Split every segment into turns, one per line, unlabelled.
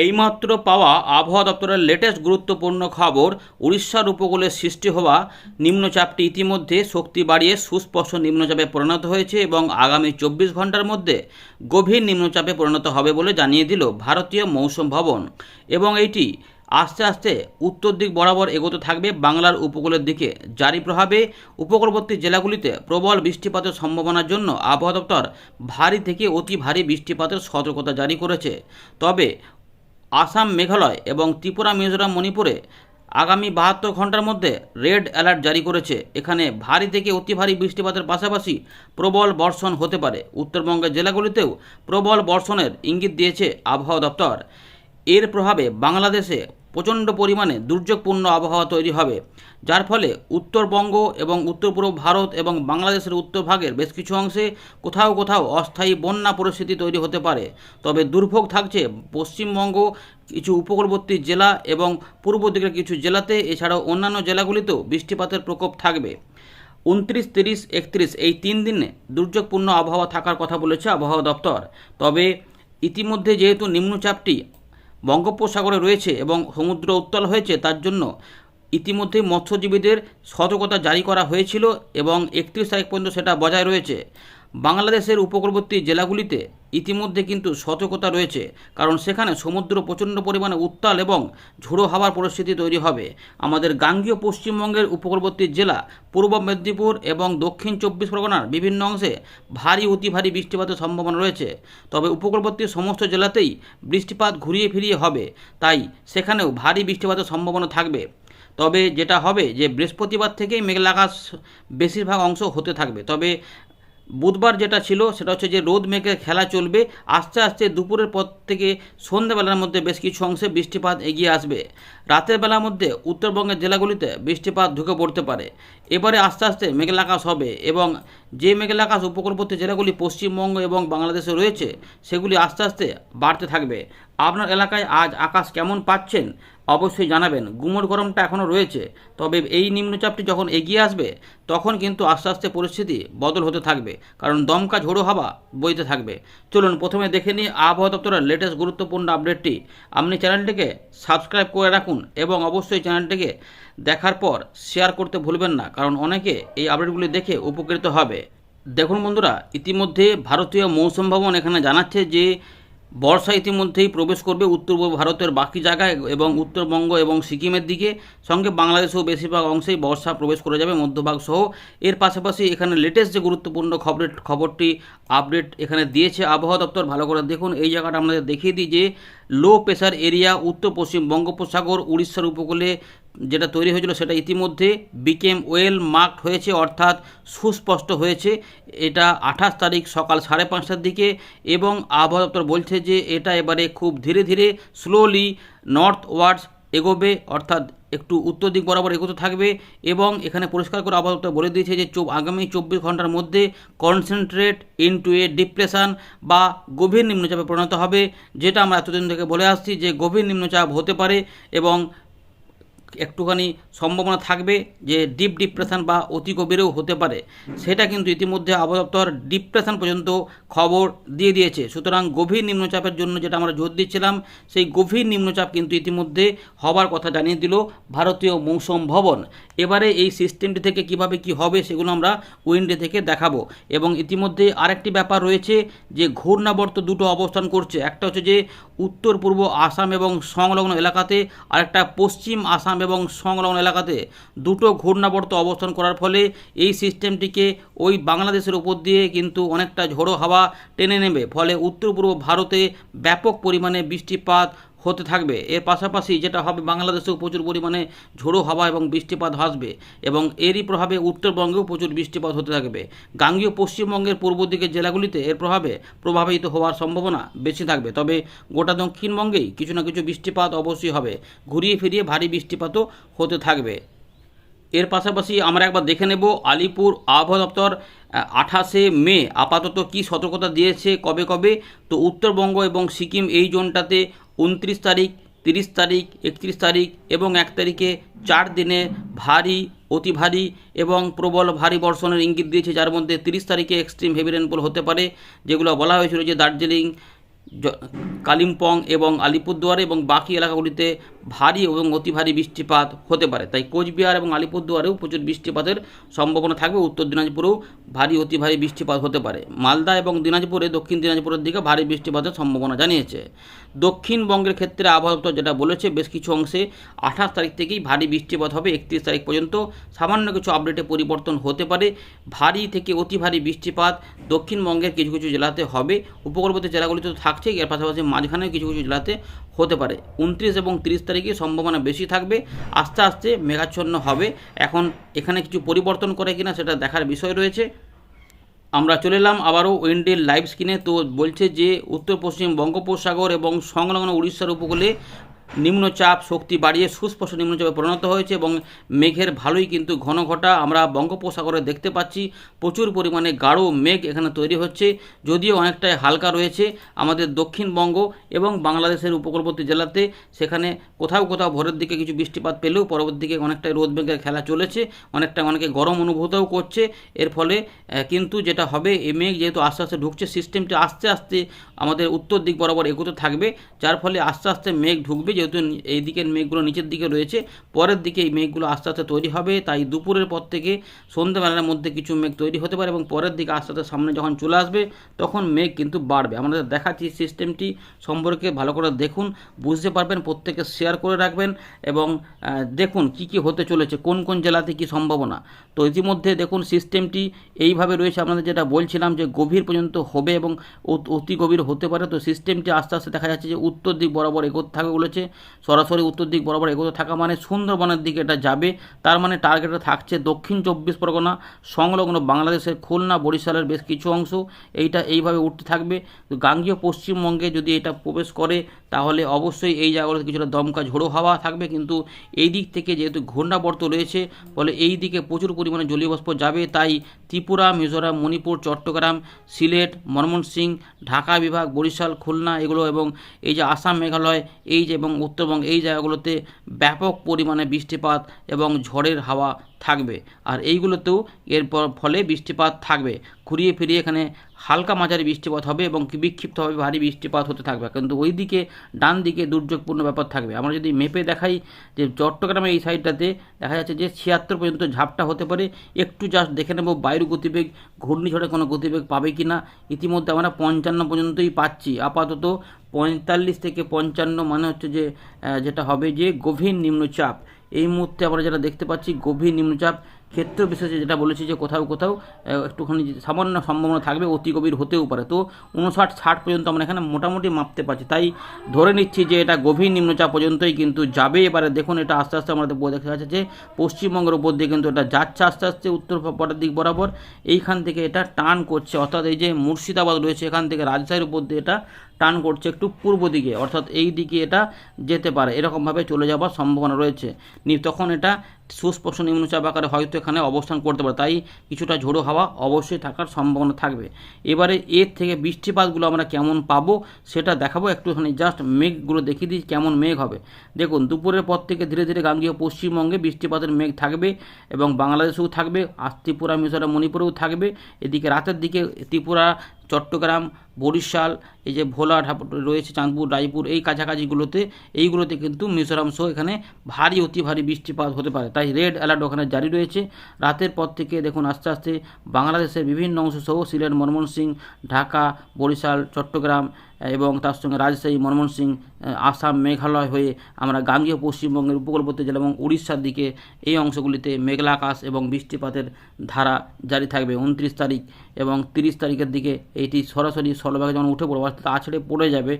এইমাত্র পাওয়া আবহাওয়া দপ্তরের লেটেস্ট গুরুত্বপূর্ণ খবর, উড়িষ্যার উপকূলে সৃষ্টি হওয়া নিম্নচাপটি ইতিমধ্যে শক্তি বাড়িয়ে সুস্পষ্ট নিম্নচাপে পরিণত হয়েছে এবং আগামী চব্বিশ ঘণ্টার মধ্যে গভীর নিম্নচাপে পরিণত হবে বলে জানিয়ে দিল ভারতীয় মৌসুম ভবন। এবং এইটি আস্তে আস্তে উত্তর দিক বরাবর এগোতে থাকবে বাংলার উপকূলের দিকে। জারি প্রভাবে উপকূলবর্তী জেলাগুলিতে প্রবল বৃষ্টিপাতের সম্ভাবনার জন্য আবহাওয়া দপ্তর ভারী থেকে অতি ভারী বৃষ্টিপাতের সতর্কতা জারি করেছে। তবে আসাম, মেঘালয় এবং ত্রিপুরা, মিজোরাম, মণিপুরে আগামী বাহাত্তর ঘণ্টার মধ্যে রেড অ্যালার্ট জারি করেছে। এখানে ভারী থেকে অতি ভারী বৃষ্টিপাতের পাশাপাশি প্রবল বর্ষণ হতে পারে। উত্তরবঙ্গের জেলাগুলিতেও প্রবল বর্ষণের ইঙ্গিত দিয়েছে আবহাওয়া দপ্তর। এর প্রভাবে বাংলাদেশে প্রচণ্ড পরিমাণে দুর্যোগপূর্ণ আবহাওয়া তৈরি হবে, যার ফলে উত্তরবঙ্গ এবং উত্তর পূর্ব ভারত এবং বাংলাদেশের উত্তরভাগের বেশ কিছু অংশে কোথাও কোথাও অস্থায়ী বন্যা পরিস্থিতি তৈরি হতে পারে। তবে দুর্ভোগ থাকছে পশ্চিমবঙ্গ, কিছু উপকূলবর্তী জেলা এবং পূর্ব দিকের কিছু জেলাতে, এছাড়াও অন্যান্য জেলাগুলিতেও বৃষ্টিপাতের প্রকোপ থাকবে। উনত্রিশ, তিরিশ, একত্রিশ এই তিন দিনে দুর্যোগপূর্ণ আবহাওয়া থাকার কথা বলেছে আবহাওয়া দপ্তর। তবে ইতিমধ্যে যেহেতু নিম্নচাপটি বঙ্গোপসাগরে রয়েছে এবং সমুদ্র উত্তাল হয়েছে, তার জন্য ইতিমধ্যে মৎস্যজীবীদের সতর্কতা জারি করা হয়েছিল এবং একত্রিশ তারিখ পর্যন্ত সেটা বজায় রয়েছে। বাংলাদেশের উপকূলবর্তী জেলাগুলিতে ইতিমধ্যে কিন্তু সতর্কতা রয়েছে, কারণ সেখানে সমুদ্র প্রচণ্ড পরিমাণে উত্তাল এবং ঝোড়ো হাওয়ার পরিস্থিতি তৈরি হবে। আমাদের গাঙ্গীয় পশ্চিমবঙ্গের উপকূলবর্তী জেলা, পূর্ব মেদিনীপুর এবং দক্ষিণ চব্বিশ পরগনার বিভিন্ন অংশে ভারী, অতি ভারী বৃষ্টিপাতের সম্ভাবনা রয়েছে। তবে উপকূলবর্তী সমস্ত জেলাতেই বৃষ্টিপাত ঘুরিয়ে ফিরিয়ে হবে, তাই সেখানেও ভারী বৃষ্টিপাতের সম্ভাবনা থাকবে। তবে যেটা হবে যে বৃহস্পতিবার থেকেই মেঘলা আকাশ বেশিরভাগ অংশ হতে থাকবে। তবে বুধবার যেটা ছিল, সেটা হচ্ছে যে রোদ মেঘে খেলা চলবে। আস্তে আস্তে দুপুরের পর থেকে সন্ধ্যেবেলার মধ্যে বেশ কিছু অংশে বৃষ্টিপাত এগিয়ে আসবে। রাতের বেলার মধ্যে উত্তরবঙ্গের জেলাগুলিতে বৃষ্টিপাত ঢুকে পড়তে পারে। এবারে আস্তে আস্তে মেঘলা আকাশ হবে এবং যে মেঘলা আকাশ উপকূলবর্তী জেলাগুলি পশ্চিমবঙ্গ এবং বাংলাদেশে রয়েছে, সেগুলি আস্তে আস্তে বাড়তে থাকবে। আপনার এলাকায় আজ আকাশ কেমন পাচ্ছেন? অবশ্যই জানাবেন। গুমোট গরমটা এখনও রয়েছে, তবে এই নিম্নচাপটি যখন এগিয়ে আসবে, তখন কিন্তু আস্তে আস্তে পরিস্থিতি বদল হতে থাকবে, কারণ দমকা ঝোড়ো হাওয়া বইতে থাকবে। চলুন প্রথমে দেখে নিই আবহাওয়া দপ্তরের লেটেস্ট গুরুত্বপূর্ণ আপডেটটি আপনি চ্যানেলটিকে সাবস্ক্রাইব করে রাখুন এবং অবশ্যই চ্যানেলটিকে দেখার পর শেয়ার করতে ভুলবেন না, কারণ অনেকে এই আপডেটগুলি দেখে উপকৃত হবে। দেখুন বন্ধুরা, ইতিমধ্যে ভারতীয় মৌসুম ভবন এখানে জানাচ্ছে যে বর্ষা ইতিমধ্যেই প্রবেশ করবে উত্তর ভারতের বাকি জায়গায় এবং উত্তরবঙ্গ এবং সিকিমের দিকে। সঙ্গে বাংলাদেশেও বেশিরভাগ অংশেই বর্ষা প্রবেশ করে যাবে, মধ্যভাগ সহ। এর পাশাপাশি এখানে লেটেস্ট যে গুরুত্বপূর্ণ খবরের খবরটি আপডেট এখানে দিয়েছে আবহাওয়া দপ্তর, ভালো করে দেখুন। এই জায়গাটা আমাদের দেখিয়ে দিই যে লো প্রেশার এরিয়া উত্তর পশ্চিম বঙ্গোপসাগর উড়িষ্যার উপকূলে যেটা তৈরি হয়েছিল সেটা ইতিমধ্যে বিকেম ওয়েল মার্কড হয়েছে, অর্থাৎ সুস্পষ্ট হয়েছে। এটা আঠাশ তারিখ সকাল সাড়ে পাঁচটার দিকে এবং আবহাওয়া দপ্তর বলছে যে এটা এবারে খুব ধীরে ধীরে স্লোলি নর্থ ওয়ার্ডস এগোবে, অর্থাৎ একটু উত্তর দিক বরাবর এগোতে থাকবে এবং এখানে পরিষ্কার করে আপাতত বলে দিয়েছে যে আগামী চব্বিশ ঘণ্টার মধ্যে concentrate into a depression বা গভীর নিম্নচাপে পরিণত হবে, যেটা আমরা এতদিন থেকে বলে আসছি যে গভীর নিম্নচাপ হতে পারে এবং একটুখানি সম্ভাবনা থাকবে যে ডিপ ডিপ্রেশন বা অতি গভীরেও হতে পারে। সেটা কিন্তু ইতিমধ্যে আবহাওয়া ডিপ্রেশন পর্যন্ত খবর দিয়ে দিয়েছে। সুতরাং গভীর নিম্নচাপের জন্য যেটা আমরা জোর দিচ্ছিলাম, সেই গভীর নিম্নচাপ কিন্তু ইতিমধ্যে হবার কথা জানিয়ে দিল ভারতীয় মৌসুম ভবন। এবারে এই সিস্টেমটি থেকে কীভাবে কি হবে সেগুলো আমরা উইন্ডে থেকে দেখাবো। এবং ইতিমধ্যে আরেকটি ব্যাপার রয়েছে যে ঘূর্ণাবর্ত দুটো অবস্থান করছে। একটা হচ্ছে যে উত্তর পূর্ব আসাম এবং সংলগ্ন এলাকাতে, আরেকটা পশ্চিম আসাম এবং সংলগ্ন এলাকাতে দুটো ঘূর্ণাবর্ত অবস্থান করার ফলে এই সিস্টেমটিকে ওই বাংলাদেশের উপর দিয়ে কিন্তু অনেকটা ঝোড়ো হাওয়া টেনে নেবে। ফলে উত্তর পূর্ব ভারতে ব্যাপক পরিমাণে বৃষ্টিপাত হতে থাকবে। এর পাশাপাশি যেটা হবে, বাংলাদেশেও প্রচুর পরিমাণে ঝোড়ো হাওয়া এবং বৃষ্টিপাত আসবে এবং এরই প্রভাবে উত্তরবঙ্গেও প্রচুর বৃষ্টিপাত হতে থাকবে। গাঙ্গীয় পশ্চিমবঙ্গের পূর্ব দিকের জেলাগুলিতে এর প্রভাবে প্রভাবিত হওয়ার সম্ভাবনা বেশি থাকবে। তবে গোটা দক্ষিণবঙ্গেই কিছু না কিছু বৃষ্টিপাত অবশ্যই হবে। ঘুরিয়ে ফিরিয়ে ভারী বৃষ্টিপাতও হতে থাকবে। এর পাশাপাশি আমরা একবার দেখে নেব আলিপুর আবহাওয়া দপ্তর আঠাশে মে আপাতত কি সতর্কতা দিয়েছে, কবে কবে? তো উত্তরবঙ্গ এবং সিকিম এই জোনটাতে উনত্রিশ তারিখ, তিরিশ তারিখ, একত্রিশ তারিখ এবং এক তারিখে চার দিনে ভারী, অতি ভারী এবং প্রবল ভারী বর্ষণের ইঙ্গিত দিয়েছে, যার মধ্যে তিরিশ তারিখে এক্সট্রিম হেভি রেনফল হতে পারে, যেগুলো বলা হয়েছিল যে দার্জিলিং কালিম্পং এবং আলিপুরদুয়ার এবং বাকি এলাকাগুলিতে ভারী এবং অতি ভারী বৃষ্টিপাত হতে পারে। তাই কোচবিহার এবং আলিপুরদুয়ারেও প্রচুর বৃষ্টিপাতের সম্ভাবনা থাকবে। উত্তর দিনাজপুরেও ভারী, অতি ভারী বৃষ্টিপাত হতে পারে। মালদা এবং দিনাজপুরে দক্ষিণ দিনাজপুরের দিকে ভারী বৃষ্টিপাতের সম্ভাবনা জানিয়েছে। দক্ষিণবঙ্গের ক্ষেত্রে আবহাওয়া দপ্তর যেটা বলেছে, বেশ কিছু অংশে আঠাশ তারিখ থেকেই ভারী বৃষ্টিপাত হবে। একত্রিশ তারিখ পর্যন্ত সামান্য কিছু আপডেটে পরিবর্তন হতে পারে। ভারী থেকে অতি ভারী বৃষ্টিপাত দক্ষিণবঙ্গের কিছু কিছু জেলাতে হবে। উপকূলবর্তী জেলাগুলিতে তো থাকছেই। এর পাশাপাশি মাঝখানেও কিছু কিছু জেলাতে হতে পারে। উনত্রিশ এবং তিরিশ তারিখে সম্ভাবনা বেশি থাকবে, আস্তে আস্তে মেঘাচ্ছন্ন হবে। এখন এখানে কিছু পরিবর্তন করে কিনা সেটা দেখার বিষয় রয়েছে। আমরা চলে এলাম আবারও উইন্ডের লাইভ স্ক্রিনে। তো বলছে যে উত্তর পশ্চিম বঙ্গোপসাগর এবং সংলগ্ন উড়িষ্যার উপকূলে নিম্নচাপ শক্তি বাড়িয়ে সুস্পষ্ট নিম্নচাপে পরিণত হয়েছে এবং মেঘের ভালোই কিন্তু ঘন ঘটা। আমরা বঙ্গোপসাগরে দেখতে পাচ্ছি প্রচুর পরিমাণে গাঢ় মেঘ এখানে তৈরি হচ্ছে, যদিও অনেকটাই হালকা রয়েছে। আমাদের দক্ষিণবঙ্গ এবং বাংলাদেশের উপকূলবর্তী জেলাতে সেখানে কোথাও কোথাও ভোরের দিকে কিছু বৃষ্টিপাত পেলেও পরবর্তী দিকে অনেকটাই রোদ মেঘের খেলা চলেছে। অনেকটা অনেকে গরম অনুভূতও করছে। এর ফলে কিন্তু যেটা হবে এই মেঘ যেহেতু আস্তে আস্তে ঢুকছে সিস্টেমটি আস্তে আস্তে আমাদের উত্তর দিক বরাবর এগোতে থাকবে। যার ফলে আস্তে আস্তে মেঘ ঢুকবে যেহেতু এই দিকের মেঘগুলো নিচের দিকে রয়েছে, পরের দিকে এই মেঘগুলো আস্তে আস্তে তৈরি হবে, তাই দুপুরের পর থেকে সন্ধ্যেবেলার মধ্যে কিছু মেঘ তৈরি হতে পারে এবং পরের দিকে আস্তে আস্তে সামনে যখন চলে আসবে, তখন মেঘ কিন্তু বাড়বে। আমাদের দেখাচ্ছি সিস্টেমটি সম্পর্কে, ভালো করে দেখুন, বুঝতে পারবেন, প্রত্যেকে শেয়ার করে রাখবেন এবং দেখুন কি কি হতে চলেছে, কোন কোন জেলাতে কি সম্ভাবনা। তো ইতিমধ্যে দেখুন সিস্টেমটি এইভাবে রয়েছে, আপনাদের যেটা বলছিলাম যে গভীর পর্যন্ত হবে এবং অতি গভীর হতে পারে। তো সিস্টেমটি আস্তে আস্তে দেখা যাচ্ছে যে উত্তর দিক বরাবর এগোতে থাকবে বলেছে সরাসরি উত্তর দিক বরাবর এগোতে থাকা মানে সুন্দরবনের দিকে এটা যাবে। তার মানে টার্গেটে থাকছে দক্ষিণ চব্বিশ পরগনা, সংলগ্ন বাংলাদেশের খুলনা, বরিশালের বেশ কিছু অংশ। এইটা এইভাবে উঠতে থাকবে। গাঙ্গীয় পশ্চিমবঙ্গে যদি এটা প্রবেশ করে, তাহলে অবশ্যই এই জায়গাগুলোতে কিছুটা দমকা ঝোড়ো হাওয়া থাকবে। কিন্তু এই দিক থেকে যেহেতু ঘূর্ণাবর্ত রয়েছে, ফলে এই দিকে প্রচুর পরিমাণে জলীয় বাষ্প যাবে। তাই ত্রিপুরা, মিজোরাম, মণিপুর, চট্টগ্রাম, সিলেট, ময়মনসিংহ, ঢাকা বিভাগ, বরিশাল, খুলনা এগুলো এবং এই যে আসাম, মেঘালয়, এই যে এবং উত্তরবঙ্গ এই জায়গাগুলোতে ব্যাপক পরিমাণে বৃষ্টিপাত এবং ঝড়ের হাওয়া থাকবে। আর এইগুলোতেও এরপর ফলে বৃষ্টিপাত থাকবে। ঘুরিয়ে ফিরিয়ে এখানে হালকা মাঝারি বৃষ্টিপাত হবে এবং কি বিক্ষিপ্তভাবে ভারী বৃষ্টিপাত হতে থাকবে। কিন্তু ওই দিকে ডান দিকে দুর্যোগপূর্ণ ব্যাপার থাকবে। আমরা যদি মেপে দেখাই যে চট্টগ্রামের এই সাইডটাতে দেখা যাচ্ছে যে ছিয়াত্তর পর্যন্ত ঝাপটা হতে পারে। একটু জাস্ট দেখে নেব বায়ুর গতিবেগ ঘূর্ণিঝড়ে কোনো গতিবেগ পাবে কি না ইতিমধ্যে আমরা পঞ্চান্ন পর্যন্তই পাচ্ছি। আপাতত পঁয়তাল্লিশ থেকে পঞ্চান্ন মানে হচ্ছে যে যেটা হবে যে গভীর নিম্নচাপ। এই মুহূর্তে আমরা যেটা দেখতে পাচ্ছি, গভীর নিম্নচাপ ক্ষেত্র বিশেষে যেটা বলেছি যে কোথাও কোথাও একটুখানি সামান্য সম্ভাবনা থাকবে, অতি গভীর হতেও পারে। তো উনষাট, ষাট পর্যন্ত আমরা এখানে মোটামুটি মাপতে পারছি। তাই ধরে নিচ্ছি যে এটা গভীর নিম্নচাপ পর্যন্তই কিন্তু যাবে। এবারে দেখুন এটা আস্তে আস্তে আমাদের দেখা যাচ্ছে যে পশ্চিমবঙ্গের উপর দিয়ে কিন্তু এটা যাচ্ছে আস্তে আস্তে, উত্তর পটের দিক বরাবর। এইখান থেকে এটা টান করছে। অর্থাৎ এই যে মুর্শিদাবাদ রয়েছে, এখান থেকে রাজশাহীর উপর দিয়ে এটা টান করছে একটু পূর্ব দিকে, অর্থাৎ এই দিকে এটা যেতে পারে। এরকমভাবে চলে যাওয়ার সম্ভাবনা রয়েছে। তখন এটা সুস্পষ্ট নিম্নচাপ আকারে হয়তো এখানে অবস্থান করতে পারে, তাই কিছুটা ঝোড়ো হাওয়া অবশ্যই থাকার সম্ভাবনা থাকবে। এবারে এর থেকে বৃষ্টিপাতগুলো আমরা কেমন পাবো সেটা দেখাবো। একটুখানি জাস্ট মেঘগুলো দেখিয়ে দিই কেমন মেঘ হবে। দেখুন, দুপুরের পর থেকে ধীরে ধীরে গাঙ্গীয় পশ্চিমবঙ্গে বৃষ্টিপাতের মেঘ থাকবে এবং বাংলাদেশেও থাকবে আর ত্রিপুরা মিশরা মণিপুরেও থাকবে। এদিকে রাতের দিকে ত্রিপুরা চট্টগ্রাম, বরিশাল, এই যে ভোলা রয়েছে চাঁদপুর, রায়পুর, এই কাছাকাছিগুলোতে, এইগুলোতে কিন্তু মিজোরাম সহ এখানে ভারী, অতি ভারী বৃষ্টিপাত হতে পারে। তাই রেড অ্যালার্ট ওখানে জারি রয়েছে। রাতের পর থেকে দেখুন আস্তে আস্তে বাংলাদেশের বিভিন্ন অংশ সহ সিলেট সিং ঢাকা, বরিশাল, চট্টগ্রাম এবং তার সঙ্গে রাজশাহী ময়মনসিংহ সিং আসাম মেঘালয় হয়ে আমরা গাঙ্গীয় পশ্চিমবঙ্গের উপকূলবর্তী জেলা এবং উড়িষ্যার দিকে এই অংশগুলিতে মেঘলা আকাশ এবং বৃষ্টিপাতের ধারা জারি থাকবে। উনত্রিশ তারিখ এবং তিরিশ তারিখের দিকে এটি সরাসরি স্থলভাগে যখন উঠে পড়বে, অর্থাৎ আছড়ে পড়ে যাবে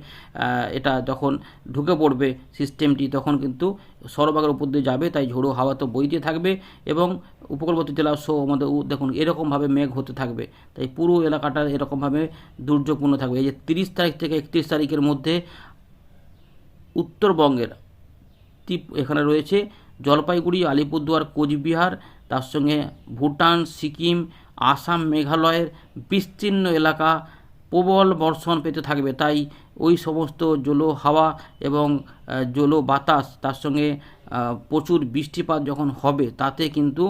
এটা যখন ঢুকে পড়বে সিস্টেমটি তখন কিন্তু স্থলভাগের উপর দিয়ে যাবে, তাই ঝোড়ো হাওয়া তো বইতে থাকবে এবং উপকূলবর্তী জেলা সহ আমাদের দেখুন, এরকমভাবে মেঘ হতে থাকবে। তাই পুরো এলাকাটা এরকমভাবে দুর্যোগপূর্ণ থাকবে। এই যে তিরিশ তারিখ থেকে একত্রিশ তারিখের মধ্যে উত্তরবঙ্গের এখানে রয়েছে, জলপাইগুড়ি, আলিপুরদুয়ার, কোচবিহার, তার সঙ্গে ভুটান, সিকিম, আসাম, মেঘালয়ের বিস্তীর্ণ এলাকা প্রবল বর্ষণ পেতে থাকবে। তাই ওই সমস্ত জলো হাওয়া এবং জলো বাতাস তার সঙ্গে প্রচুর বৃষ্টিপাত যখন হবে তাতে কিন্তু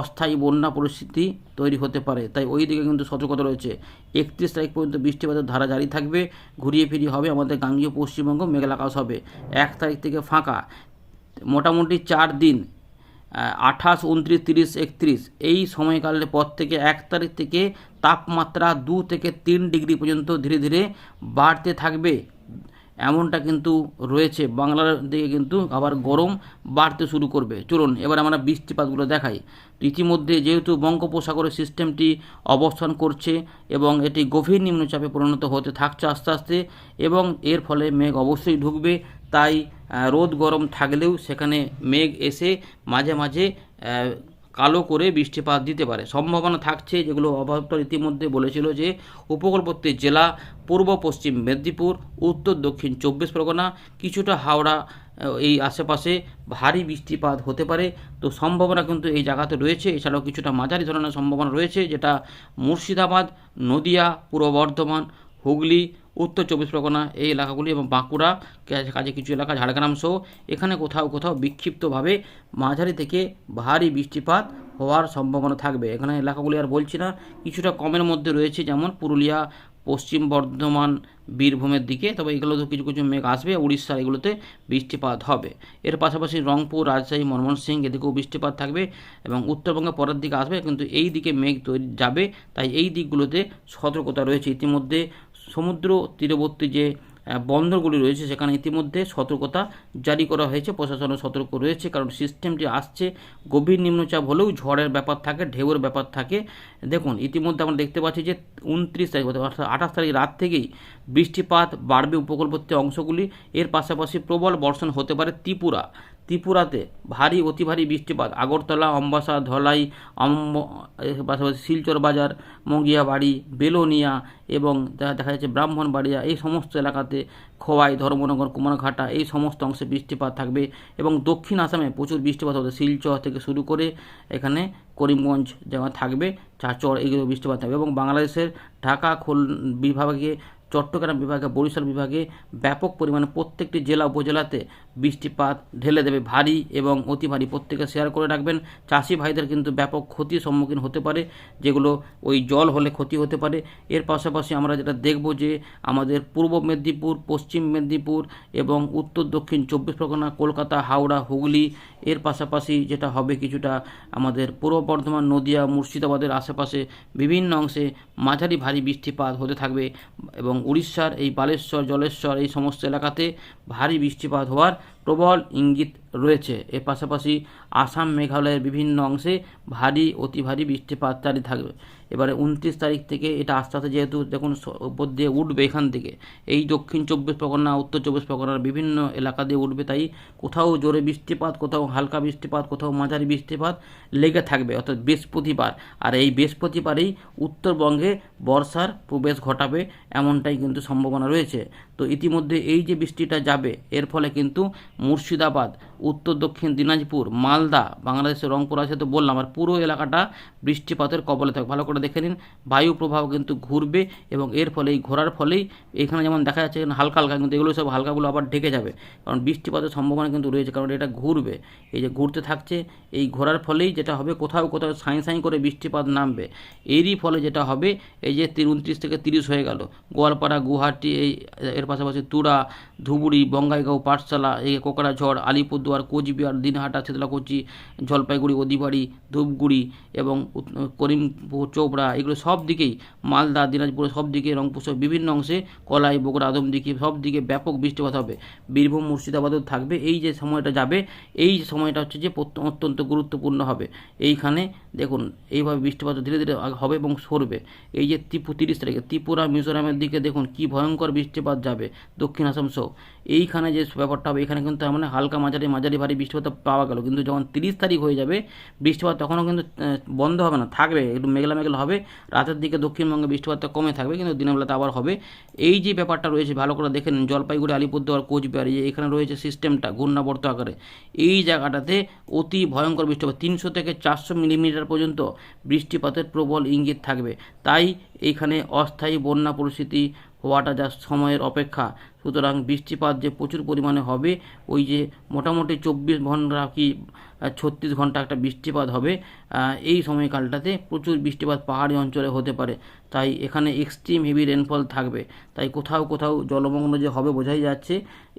অস্থায়ী বন্যা পরিস্থিতি তৈরি হতে পারে। তাই ওই দিকে কিন্তু সতর্কতা রয়েছে। একত্রিশ তারিখ পর্যন্ত বৃষ্টিপাতের ধারা জারি থাকবে, ঘুরিয়ে ফিরিয়ে হবে আমাদের গাঙ্গীয় পশ্চিমবঙ্গ, মেঘলা আকাশ হবে। এক তারিখ থেকে ফাঁকা। মোটামুটি চার দিন আঠাশ, উনত্রিশ, তিরিশ, একত্রিশ। এই সময়কালের পর থেকে এক তারিখ থেকে তাপমাত্রা দু থেকে তিন ডিগ্রি পর্যন্ত ধীরে ধীরে বাড়তে থাকবে। এমনটা কিন্তু রয়েছে। বাংলার দিকে কিন্তু আবার গরম বাড়তে শুরু করবে। চলুন, এবার আমরা বৃষ্টিপাতগুলো দেখাই। ইতিমধ্যে যেহেতু বঙ্গোপসাগরের সিস্টেমটি অবস্থান করছে এবং এটি গভীর নিম্নচাপে পরিণত হতে থাকছে আস্তে আস্তে এবং এর ফলে মেঘ অবশ্যই ঢুকবে। তাই রোদ গরম থাকলেও সেখানে মেঘ এসে মাঝে মাঝে কালো করে বৃষ্টিপাত দিতে পারে। সম্ভাবনা থাকছে যেগুলো অভাবটার ইতিমধ্যে বলেছিল যে উপকূলবর্তী জেলা, পূর্ব, পশ্চিম মেদিনীপুর, উত্তর, দক্ষিণ চব্বিশ পরগনা, কিছুটা হাওড়া এই আশেপাশে ভারী বৃষ্টিপাত হতে পারে। তো সম্ভাবনা কিন্তু এই জায়গাতে রয়েছে। এছাড়াও কিছুটা মাঝারি ধরনের সম্ভাবনা রয়েছে, যেটা মুর্শিদাবাদ, নদিয়া, পূর্ব বর্ধমান হুগলি, উত্তর চব্বিশ পরগনা এই এলাকাগুলি এবং বাঁকুড়া কা- কাজে কিছু এলাকা, ঝাড়গ্রাম সহ এখানে কোথাও কোথাও বিক্ষিপ্তভাবে মাঝারি থেকে ভারী বৃষ্টিপাত হওয়ার সম্ভাবনা থাকবে। এখানে এলাকাগুলি আর বলছি না, কিছুটা কমের মধ্যে রয়েছে যেমন পুরুলিয়া, পশ্চিম বর্ধমান, বীরভূমের দিকে, তবে এগুলোতে কিছু কিছু মেঘ আসবে, উড়িষ্যা এগুলোতে বৃষ্টিপাত হবে। এর পাশাপাশি রংপুর, রাজশাহী, ময়মনসিংহ এদিকেও বৃষ্টিপাত থাকবে এবং উত্তরবঙ্গে পরের দিকে আসবে, কিন্তু এই দিকে মেঘ তৈরি যাবে, তাই এই দিকগুলোতে সতর্কতা রয়েছে। ইতিমধ্যে সমুদ্র তীরবর্তী যে বন্দরগুলি রয়েছে সেখানে ইতিমধ্যে সতর্কতা জারি করা হয়েছে। প্রশাসনও সতর্ক রয়েছে কারণ সিস্টেমটি আসছে। গভীর নিম্নচাপ হলেও ঝড়ের ব্যাপার থাকে, ঢেউয়ের ব্যাপার থাকে। দেখুন, ইতিমধ্যে আমরা দেখতে পাচ্ছি যে উনত্রিশ তারিখ অর্থাৎ আঠাশ তারিখ রাত থেকেই বৃষ্টিপাত বাড়বে উপকূলবর্তী অংশগুলি। এর পাশাপাশি প্রবল বর্ষণ হতে পারে ত্রিপুরা। ত্রিপুরাতে ভারী, অতি ভারী বৃষ্টিপাত। আগরতলা, অম্বাসা, ধলাই পাশাপাশি শিলচর বাজার, মঙ্গিয়াবাড়ি, বেলোনিয়া এবং দেখা দেখা যাচ্ছে ব্রাহ্মণবাড়িয়া, এই সমস্ত এলাকাতে খোয়াই, ধর্মনগর, কুমারঘাটা, এই সমস্ত অংশে বৃষ্টিপাত থাকবে এবং দক্ষিণ আসামে প্রচুর বৃষ্টিপাত হবে। শিলচর থেকে শুরু করে এখানে করিমগঞ্জ যেমন থাকবে চাচর এইগুলো বৃষ্টিপাত থাকবে এবং বাংলাদেশের ঢাকা, খোল, বিভাগে, চট্টগ্রাম বিভাগে, বরিশাল বিভাগে ব্যাপক পরিমাণে প্রত্যেকটি জেলা, উপজেলাতে বৃষ্টিপাত ঢেলে দেবে ভারী এবং অতি ভারী। প্রত্যেকে শেয়ার করে রাখবেন। চাষি ভাইদের কিন্তু ব্যাপক ক্ষতির সম্মুখীন হতে পারে, যেগুলো ওই জল হলে ক্ষতি হতে পারে। এর পাশাপাশি আমরা যেটা দেখব যে আমাদের পূর্ব মেদিনীপুর, পশ্চিম মেদিনীপুর এবং উত্তর, দক্ষিণ চব্বিশ পরগনা, কলকাতা, হাওড়া, হুগলি, এর পাশাপাশি যেটা হবে কিছুটা আমাদের পূর্ব বর্ধমান, নদিয়া, মুর্শিদাবাদের আশেপাশে বিভিন্ন অংশে মাঝারি ভারী বৃষ্টিপাত হতে থাকবে এবং উড়িষ্যার এই বালেশ্বর, জলেশ্বর এই সমস্ত এলাকাতে ভারী বৃষ্টিপাত হওয়ার প্রবল ইঙ্গিত রয়েছে। এর পাশাপাশি আসাম মেঘালয়ের বিভিন্ন অংশে ভারী, অতি ভারী বৃষ্টিপাত জারি থাকবে। এবারে উনত্রিশ তারিখ থেকে এটা আস্তে আস্তে যেহেতু দেখুন উপর দিয়ে উঠবে এখান থেকে, এই দক্ষিণ চব্বিশ পরগনা, উত্তর চব্বিশ পরগনার বিভিন্ন এলাকা দিয়ে উঠবে, তাই কোথাও জোরে বৃষ্টিপাত, কোথাও হালকা বৃষ্টিপাত, কোথাও মাঝারি বৃষ্টিপাত লেগে থাকবে, অর্থাৎ বৃহস্পতিবার। আর এই বৃহস্পতিবারেই উত্তরবঙ্গে বর্ষার প্রবেশ ঘটাবে এমনটাই কিন্তু সম্ভাবনা রয়েছে। তো ইতিমধ্যে এই যে বৃষ্টিটা যাবে, এর ফলে কিন্তু মুর্শিদাবাদ, উত্তর দক্ষিণ দিনাজপুর, মালদা, বাংলাদেশের রংপুর আছে তো বললাম, আর পুরো এলাকাটা বৃষ্টিপাতের কবলে থাকবে। ভালো করে দেখে নিন, বায়ু প্রবাহ কিন্তু ঘুরবে এবং এর ফলে এই ঘোরার ফলেই এখানে যেমন দেখা যাচ্ছে হালকা হালকা, কিন্তু এগুলো সব হালকাগুলো আবার ঢেকে যাবে। কারণ বৃষ্টিপাতের সম্ভাবনা কিন্তু রয়েছে, কারণ এটা ঘুরবে। এই যে ঘুরতে থাকছে, এই ঘোরার ফলেই যেটা হবে, কোথাও কোথাও সাইন সাইন করে বৃষ্টিপাত নামবে। এরই ফলে যেটা হবে, এই যে উনত্রিশ থেকে তিরিশ হয়ে গেল। গোয়ালপাড়া, গুয়াহাটি, এই এর পাশাপাশি তুরা, ধুবুরি, বঙ্গাইগাঁও, পাঠশালা, এই কোকড়াঝড় আলিপুরদুয়ার, কোচবিহার, দিনহাটা শীতলাকুচি জলপাইগুড়ি অদিবাড়ি ধূপগুড়ি এবং করিমপুর করিমপুর চোপড়া, এগুলো সব দিকেই, মালদা, দিনাজপুর, সব দিকে রংপুর সব বিভিন্ন অংশে কলাই, বগুড়া আদমদিঘি সব দিকে ব্যাপক বৃষ্টিপাত হবে। বীরভূম, মুর্শিদাবাদও থাকবে। এই যে সময়টা যাবে, এই সময়টা হচ্ছে যে অত্যন্ত গুরুত্বপূর্ণ হবে। এইখানে দেখুন, এইভাবে বৃষ্টিপাত ধীরে ধীরে হবে এবং সরবে। এই যে ত্রিপু, তিরিশ তারিখে, ত্রিপুরা, মিজোরামের দিকে দেখুন, কি ভয়ঙ্কর বৃষ্টিপাত যাবে দক্ষিণ আসাম সহ। এইখানে যে ব্যাপারটা হবে, এখানে কিন্তু মানে হালকা মাঝারি মাঝারি ভারী বৃষ্টিপাত পাওয়া গেল। কিন্তু যখন তিরিশ তারিখ হয়ে যাবে, বৃষ্টিপাত তখনও কিন্তু বন্ধ হবে না, থাকবে, একটু মেঘলা মেঘলা হবে। রাতের দিকে দক্ষিণবঙ্গে বৃষ্টিপাতটা কমে থাকবে, কিন্তু দিনের বেলাতে আবার হবে। এই যে ব্যাপারটা রয়েছে, ভালো করে দেখে নিন, জলপাইগুড়ি, আলিপুরদুয়ার, কোচবিহার, যে এখানে রয়েছে সিস্টেমটা, ঘূর্ণাবর্ত আকারে। এই জায়গাটাতে অতি ভয়ঙ্কর বৃষ্টিপাত, তিনশো থেকে চারশো মিলিমিটার পর্যন্ত বৃষ্টিপাতের প্রবল ইঙ্গিত থাকবে। তাই এইখানে অস্থায়ী বন্যা পরিস্থিতি হওয়াটা যা সময়ের অপেক্ষা। সুতরাং বৃষ্টিপাত যে প্রচুর পরিমাণে হবে, ওই যে মোটামুটি চব্বিশ ঘণ্টা কি ছত্রিশ ঘণ্টা একটা বৃষ্টিপাত হবে এই সময়কালটাতে প্রচুর বৃষ্টিপাত পাহাড়ি অঞ্চলে হতে পারে। তাই এখানে এক্সট্রিম হেভি রেনফল থাকবে। তাই কোথাও কোথাও জলমগ্ন যে হবে বোঝাই যাচ্ছে,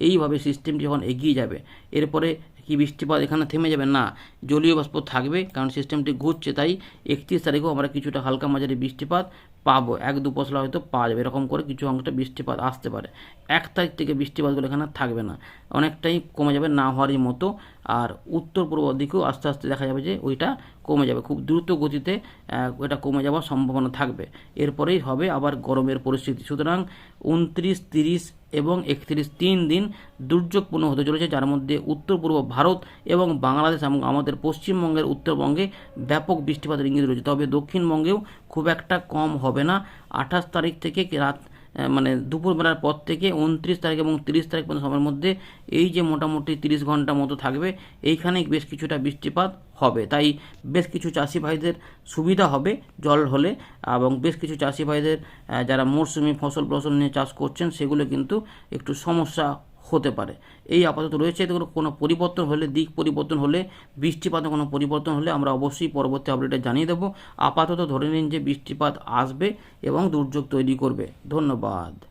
এইভাবে সিস্টেমটি যখন এগিয়ে যাবে, এরপরে কি বৃষ্টিপাত এখানে থেমে যাবে? না, জলীয় বাষ্প থাকবে, কারণ সিস্টেমটি ঘুরছে, তাই একত্রিশ তারিখেও আমরা কিছুটা হালকা মাঝারি বৃষ্টিপাত পাবো। এক দু পশলা হয়তো পাওয়া যাবে, এরকম করে কিছু অংশটা বৃষ্টিপাত আসতে পারে। এক তারিখ থেকে বৃষ্টিপাতগুলো এখানে থাকবে না, অনেকটাই কমে যাবে না হওয়ারই মতো। আর উত্তর পূর্ব দিকেও আস্তে আস্তে দেখা যাবে যে ওইটা কমে যাবে, খুব দ্রুত গতিতে এটা কমে যাওয়ার সম্ভাবনা থাকবে। এরপরেই হবে আবার গরমের পরিস্থিতি। সুতরাং উনত্রিশ, তিরিশ এবং একত্রিশ তিন দিন দুর্যোগপূর্ণ হতে চলেছে, যার মধ্যে উত্তর পূর্ব ভারত এবং বাংলাদেশ এবং আমাদের পশ্চিমবঙ্গের উত্তরবঙ্গে ব্যাপক বৃষ্টিপাতের ইঙ্গিত রয়েছে। তবে দক্ষিণবঙ্গেও খুব একটা কম হবে না। আঠাশ তারিখ থেকে রাত মানে দুপুরবেলার পর থেকে উনত্রিশ তারিখ এবং তিরিশ তারিখ পর্যন্ত সময়ের মধ্যে এই যে মোটামুটি তিরিশ ঘণ্টা মতো থাকবে এইখানে বেশ কিছুটা বৃষ্টিপাত হবে। তাই বেশ কিছু চাষি ভাইদের সুবিধা হবে জল হলে এবং বেশ কিছু চাষি ভাইদের যারা মরশুমি ফসল ফসল নিয়ে চাষ করছেন, সেগুলো কিন্তু একটু সমস্যা হতে পারে। এই আপাতত রয়েছে। এতে কোনো- পরিবর্তন হলে, দিক পরিবর্তন হলে, বৃষ্টিপাতে কোনো পরিবর্তন হলে আমরা অবশ্যই পরবর্তী আপডেটে জানিয়ে দেবো। আপাতত ধরে নিন যে বৃষ্টিপাত আসবে এবং দুর্যোগ তৈরি করবে। ধন্যবাদ।